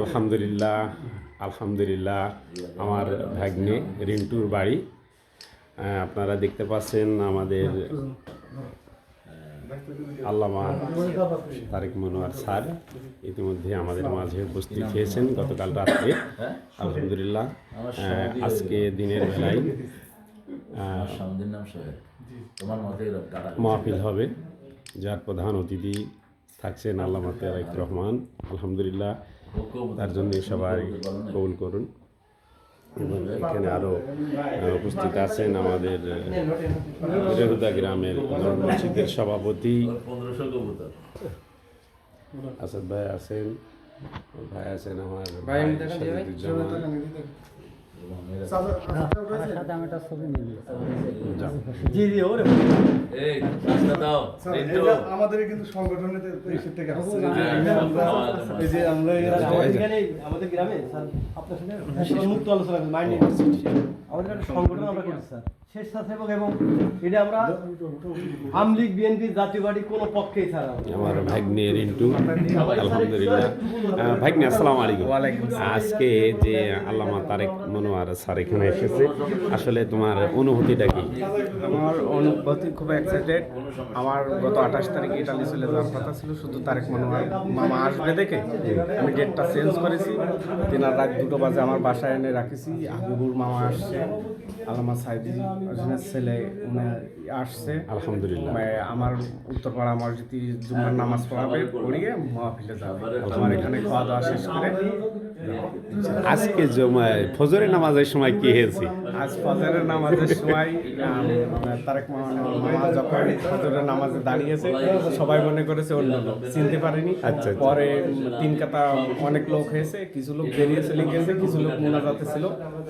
আলহামদুলিল্লাহ আলহামদুলিল্লাহ আমার ভাগ্নে রিন্টুর বাড়ি। আপনারা দেখতে পাচ্ছেন আমাদের আল্লামা তারেক মনোয়ার স্যার ইতিমধ্যে আমাদের মাঝে উপস্থিত হয়েছেন গতকাল রাত্রে। আলহামদুলিল্লাহ আজকে দিনের বেলায় মাহফিল হবে যার প্রধান অতিথি থাকছেন আল্লামা তারেক রহমান। আলহামদুলিল্লাহ তার জন্য সবাই কবুল করুন। এবং এখানে আরও উপস্থিত আছেন আমাদের রেহুদা গ্রামের মসজিদের সভাপতি। আসাদ ভাই আছেন ভাই আছেন আমার আমাদের কিন্তু সংগঠনের থেকে এই যে আমরা- আমাদের গ্রামে স্যার আপনার সাথে মুক্ত আলোচনা মাইন্ড আমাদের একটা সংগঠন আমরা করেছি স্যার স্বেচ্ছাসেবক এবং এটা আমরা আমলিগ বিএনপি জাতীয় পার্টি কোনো পক্ষেই ছাড়া আমার আলহামদুলিল্লাহ। আহ, ভাগ্নে আসসালামু আলাইকুম। আজকে যে আল্লামা তারেক স্যার এখানে এসেছে। আসলে তোমার অনুভূতিটা কি? আমার অনুভূতি খুব এক্সাইটেড আমার গত আঠাশ তারিখে ইটালি চলে যাওয়ার কথা ছিল শুধু তারেক মনোয়ার মামা আসবে দেখে। আমি ডেটটা চেঞ্জ করেছি। তিনার রাত দুটো বাজে আমার বাসায় এনে রাখেছি। হাবিবুর মামা আসছে আলামা সাইদি ছেলে উনি আসছে। আলহামদুলিল্লাহ। আমার উত্তরপাড়া মসজিদে জুমার নামাজ পড়াবে পড়িয়ে মহাফিলে যাবে। আমার এখানে খাওয়া দাওয়া শেষ করে। আজকে জমায় ফজরের নামাজের সময় কি হয়েছে? আজ ফজরের নামাজের সময় তারেক মামা- যখন ফজরের নামাজে দাঁড়িয়েছে সবাই মনে করেছে অন্য লোক চিনতে পারেনি। আচ্ছা, আচ্ছা। পরে তিন কাতা অনেক লোক হয়েছে কিছু লোক বেরিয়ে চলে গেছে কিছু লোক মোনাজাতে ছিল।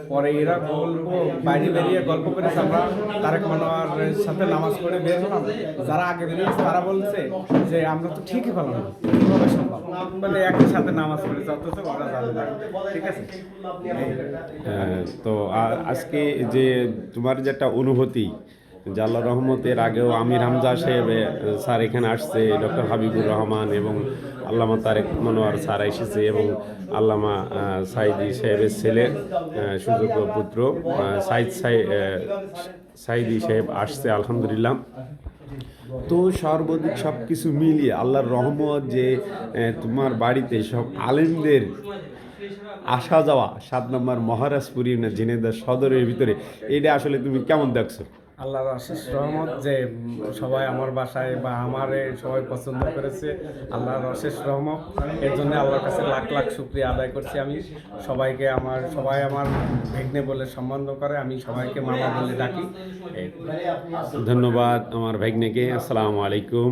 পরে এরা গল্প বাইরে বেরিয়ে গল্প করেছে আমরা তারেক মানোয়ারের সাথে নামাজ পড়ে বের হলাম। যারা আগে বেরিয়েছে তারা বলছে যে আমরা তো ঠিকই পেলাম কীভাবে সম্ভব? বলে একই সাথে নামাজ পড়েছে অথচ ওরা ঠিক আছে? তো আজকে যে তোমার যে একটা অনুভূতি আল্লাহ রহমতের আগেও আমির হামজা সাহেব স্যার এখানে আসছে, ডক্টর হাবিবুর রহমান এবং আল্লামা তারেক মনোয়ার স্যার এসেছে এবং আল্লামা সাইদি সাহেবের ছেলে সুযোগ্য পুত্র সাইদ সাই সাইদি সাহেব আসছে, আলহামদুলিল্লাহ। তো সর্বাধিক সব কিছু মিলিয়ে আল্লাহর রহমত যে তোমার বাড়িতে সব আলেমদের আসা যাওয়া সাত নম্বর মহারাজপুরি না জেনেদা সদরের ভিতরে এটা আসলে তুমি কেমন দেখছ? আল্লাহর আশিস রহমত যে সবাই আমার বাসায় বা আমারে সবাই পছন্দ করেছে আল্লাহর অশেষ রহমত। এর জন্য আল্লাহর কাছে লাখ লাখ শুক্রিয়া আদায় করছি আমি। সবাইকে আমার সবাই আমার ভেগ্নে বলে সম্মান করে আমি সবাইকে মামা বলে ডাকি। ধন্যবাদ আমার ভাগ্নেকে আসসালামু আলাইকুম।